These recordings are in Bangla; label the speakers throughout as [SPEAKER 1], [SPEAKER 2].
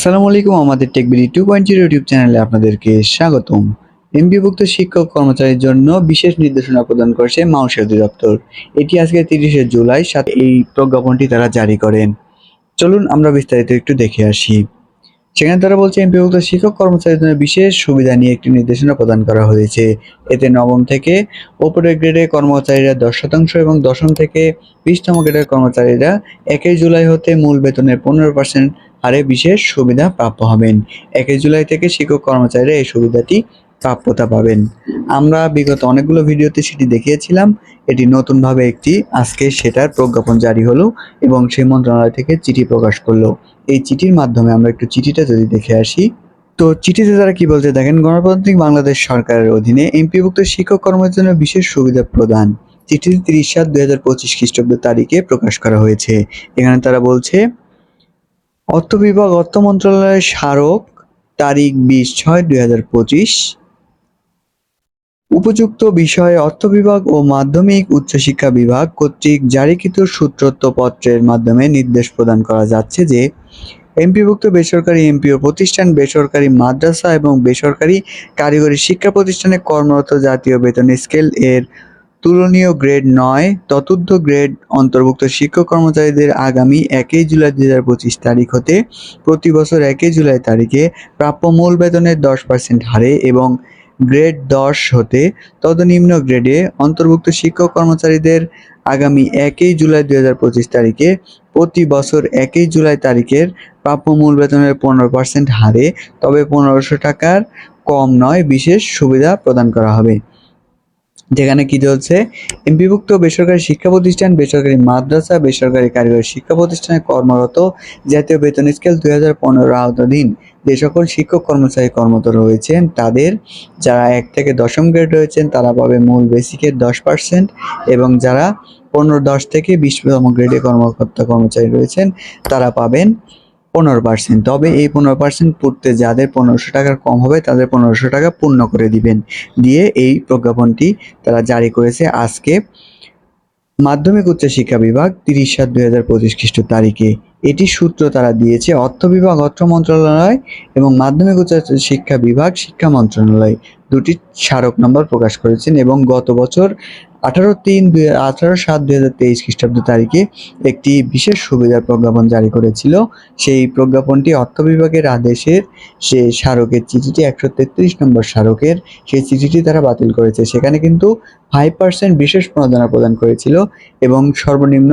[SPEAKER 1] আসসালামু আলাইকুম আমাদের টেকবিলি টু পয়েন্ট জিরো ইউটিউব চ্যানেলে আপনাদেরকে স্বাগতম। এমপিভুক্ত শিক্ষক কর্মচারীর জন্য বিশেষ নির্দেশনা প্রদান করেছে মাউসি অধিদপ্তর। এটি আজকে তিরিশে জুলাই, সাথে এই প্রজ্ঞাপনটি তারা জারি করেন। চলুন আমরা বিস্তারিত একটু দেখে আসি। সেখানে তারা বলছে এমপিভুক্ত শিক্ষক কর্মচারীদের জন্য বিশেষ সুবিধা নিয়ে একটি নির্দেশনা প্রদান করা হয়েছে। এতে নবম থেকে ওপরের গ্রেডের কর্মচারীরা দশ শতাংশ এবং দশম থেকে বিশতম গ্রেডের কর্মচারীরা একই জুলাই হতে মূল বেতনের পনেরো পার্সেন্ট হারে বিশেষ সুবিধা প্রাপ্য হবেন। একই জুলাই থেকে শিক্ষক কর্মচারীরা এই সুবিধাটি প্রাপ্যতা পাবেন। আমরা বিগত অনেকগুলো ভিডিওতে সেটি দেখিয়েছিলাম। এটি নতুনভাবে একটি, আজকে সেটার প্রজ্ঞাপন জারি হলো এবং সেই মন্ত্রণালয় থেকে চিঠি প্রকাশ করল। এই চিঠির মাধ্যমে আমরা একটু চিঠিটা যদি দেখে আসি। তো চিঠিতে তারা কি বলছে দেখেন, গণতান্ত্রিক বাংলাদেশ সরকারের অধীনে এমপিভুক্ত শিক্ষক কর্মের জন্য বিশেষ সুবিধা প্রদান। চিঠিটি তিরিশ সাত দুই হাজার পঁচিশ খ্রিস্টাব্দ তারিখে প্রকাশ করা হয়েছে। এখানে তারা বলছে অর্থ বিভাগ অর্থ মন্ত্রণালয়ের স্মারক তারিখ বিশ ছয় দুই হাজার পঁচিশ। উপযুক্ত বিষয়ে অর্থ বিভাগ ও মাধ্যমিক উচ্চশিক্ষা বিভাগ কর্তৃক জারিকৃত সূত্রত্ব পত্রের মাধ্যমে নির্দেশ প্রদান করা যাচ্ছে যে, এমপিভুক্ত বেসরকারি এমপিও প্রতিষ্ঠান বেসরকারি মাদ্রাসা এবং বেসরকারি কারিগরি শিক্ষা প্রতিষ্ঠানে কর্মরত জাতীয় বেতন স্কেল এর তুলনীয় গ্রেড নয় চতুর্থ গ্রেড অন্তর্ভুক্ত শিক্ষক কর্মচারীদের আগামী একই জুলাই দুই হাজার পঁচিশ তারিখ হতে প্রতি বছর একই জুলাই তারিখে প্রাপ্য মূল বেতনের দশ পার্সেন্ট হারে এবং গ্রেড দশ হতে তদনিম্ন গ্রেডে অন্তর্ভুক্ত শিক্ষক কর্মচারীদের আগামী একই জুলাই দুই হাজার পঁচিশ তারিখে প্রতি বছর একই জুলাই তারিখের প্রাপ্য মূল বেতনের পনেরো পার্সেন্ট হারে, তবে পনেরোশো টাকার কম নয়, বিশেষ সুবিধা প্রদান করা হবে। যেখানে কি চলছে? এমপিভুক্ত বেসরকারি শিক্ষা প্রতিষ্ঠান, বেসরকারি মাদ্রাসা, বেসরকারি কারিগরি শিক্ষা প্রতিষ্ঠানে কর্মরত জাতীয় বেতন স্কেল দুই হাজার পনেরো আওতাধীন যে সকল শিক্ষক কর্মচারী কর্মরত রয়েছেন, তাদের যারা এক থেকে দশম গ্রেড রয়েছেন, তারা পাবে মূল বেসিকের দশ পার্সেন্ট এবং যারা পনেরো, দশ থেকে বিশতম গ্রেডে কর্মকর্তা কর্মচারী রয়েছেন, তারা পাবেন পনেরো পার্সেন্ট তবে এই পনেরো পার্সেন্ট পড়তে যাদের পনেরোশো টাকার কম হবে, তাদের পনেরোশো টাকা পূর্ণ করে দিবেন। দিয়ে এই প্রজ্ঞাপনটি তারা জারি করেছে আজকে মাধ্যমিক উচ্চ শিক্ষা বিভাগ তিরিশ সাত দুই হাজার পঁচিশ খ্রিস্ট তারিখে। এটি সূত্র তারা দিয়েছে, অর্থ বিভাগ, অর্থ মন্ত্রণালয় এবং মাধ্যমিক উচ্চ শিক্ষা বিভাগ শিক্ষা মন্ত্রণালয়। দুটি স্মারক নম্বর প্রকাশ করেছেন এবং গত বছর আঠারো তিন দুই আঠারো সাত দুই হাজার তেইশ খ্রিস্টাব্দ তারিখে একটি বিশেষ সুবিধার প্রজ্ঞাপন জারি করেছিল। সেই প্রজ্ঞাপনটি অর্থ বিভাগের আদেশের সে স্মারকের চিঠিটি একশো তেত্রিশ নম্বর স্মারকের সেই চিঠিটি তারা বাতিল করেছে। সেখানে কিন্তু ফাইভ পার্সেন্ট বিশেষ প্রণোদনা প্রদান করেছিল এবং সর্বনিম্ন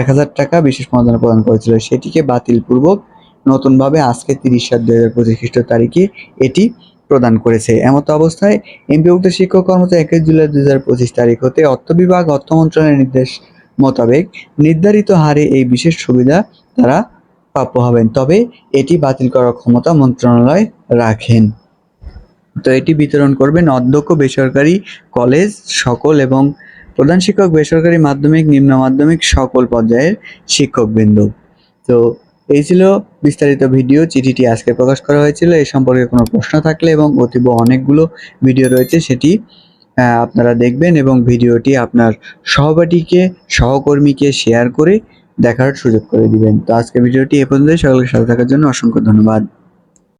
[SPEAKER 1] এক হাজার টাকা বিশেষ প্রণোদনা প্রদান করেছিল। সেটিকে বাতিলপূর্বক নতুনভাবে আজকে তিরিশ সাত দুই হাজার পঁচিশ খ্রিস্ট তারিখে এটি প্রদান করেছে। এমত অবস্থায় এমপিভুক্ত শিক্ষক কর্মচারী একুশ জুলাই দুই হাজার পঁচিশ তারিখ হতে অর্থ বিভাগ, অর্থ মন্ত্রণালয়ের নির্দেশ মোতাবেক নির্ধারিত হারে এই বিশেষ সুবিধা তারা প্রাপ্য হবেন। তবে এটি বাতিল করার ক্ষমতা মন্ত্রণালয় রাখেন। তো এটি বিতরণ করবেন অধ্যক্ষ বেসরকারি কলেজ সকল এবং প্রধান শিক্ষক বেসরকারি মাধ্যমিক, নিম্ন মাধ্যমিক সকল পর্যায়ের শিক্ষকবৃন্দ। তো এই ছিল বিস্তারিত ভিডিও। চিঠিটি আজকে প্রকাশ করা হয়েছিল। এই সম্পর্কে কোনো প্রশ্ন থাকলে এবং অতীব অনেকগুলো ভিডিও রয়েছে সেটি আপনারা দেখবেন এবং ভিডিওটি আপনার সহপাঠীকে, সহকর্মীকে শেয়ার করে দেখার সুযোগ করে দিবেন। তো আজকে ভিডিওটি এ পর্যন্ত সকলের সাথে থাকার জন্য অসংখ্য ধন্যবাদ।